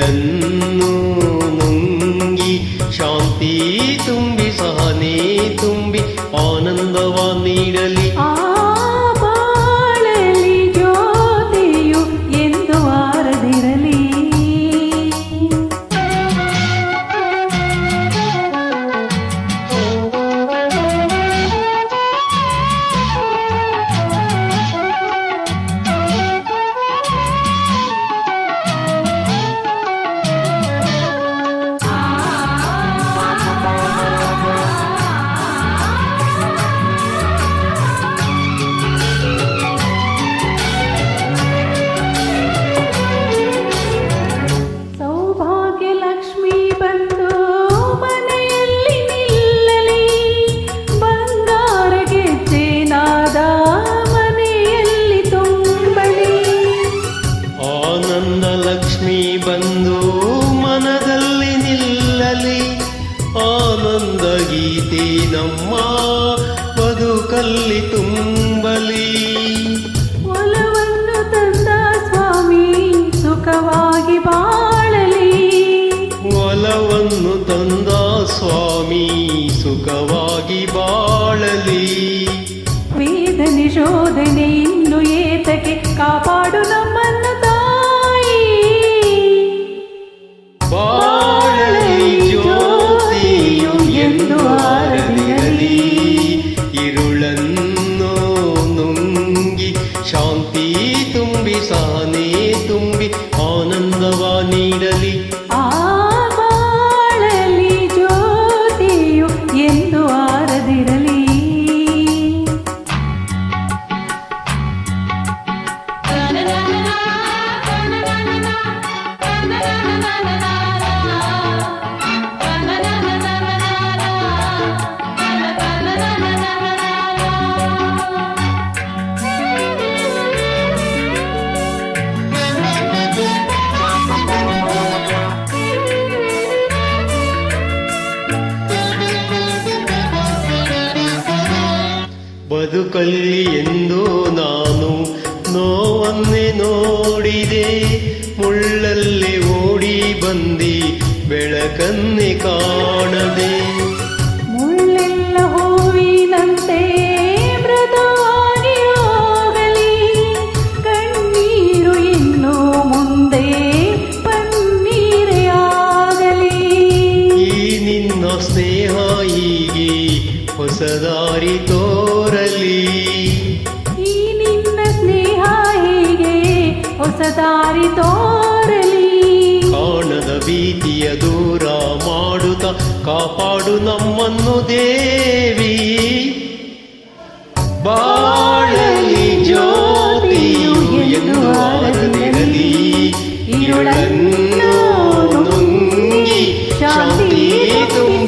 ಗೆಳೆಗಳನ್ನು ನುಂಗಿ ಶಾಂತಿ ತುಂಬಿ ಸಹನೆ ತುಂಬಿ ಆನಂದವ ನೀಡಲಿ. ಆ ಆನಂದ ಗೀತೆ ನಮ್ಮ ಬದುಕಲ್ಲಿ ತುಂಬಲಿ. ಒಲವನ್ನು ತಂದ ಸ್ವಾಮಿ ಸುಖವಾಗಿ ಬಾಳಲಿ. ಒಲವನ್ನು ತಂದ ಸ್ವಾಮಿ ಸುಖವಾಗಿ ಬಾಳಲಿ. ವೇದ ನಿಶೋಧನೆ ಇನ್ನು ಏತಕ್ಕೆ ಕಾಪಾಡು ನೀಡಲಿ ಆ ಬದುಕಲ್ಲಿ ಎಂದು ನಾನು ನೋವನ್ನೇ ನೋಡಿದೆ. ಮುಳ್ಳಲ್ಲಿ ಓಡಿ ಬಂದಿ ಬೆಳಕನ್ನೇ ಕಾಣದೆ. ಬೀಸಲಿ ಈ ನಿನ್ನ ಸ್ನೇಹ ಹೀಗೆ ಹೊಸ ದಾರಿ ತೋರಲಿ. ಕಾಣದ ಭೀತಿಯ ದೂರ ಮಾಡುತ್ತ ಕಾಪಾಡು ನಮ್ಮನ್ನು ದೇವಿ. ಬಾಳಲಿ ಜ್ಯೋತಿಯು ಎಂದು ಆರದಿರಲಿ ಇರುಳನ್ನು ನುಂಗಿ ಶಾಂತಿ ತುಂಬ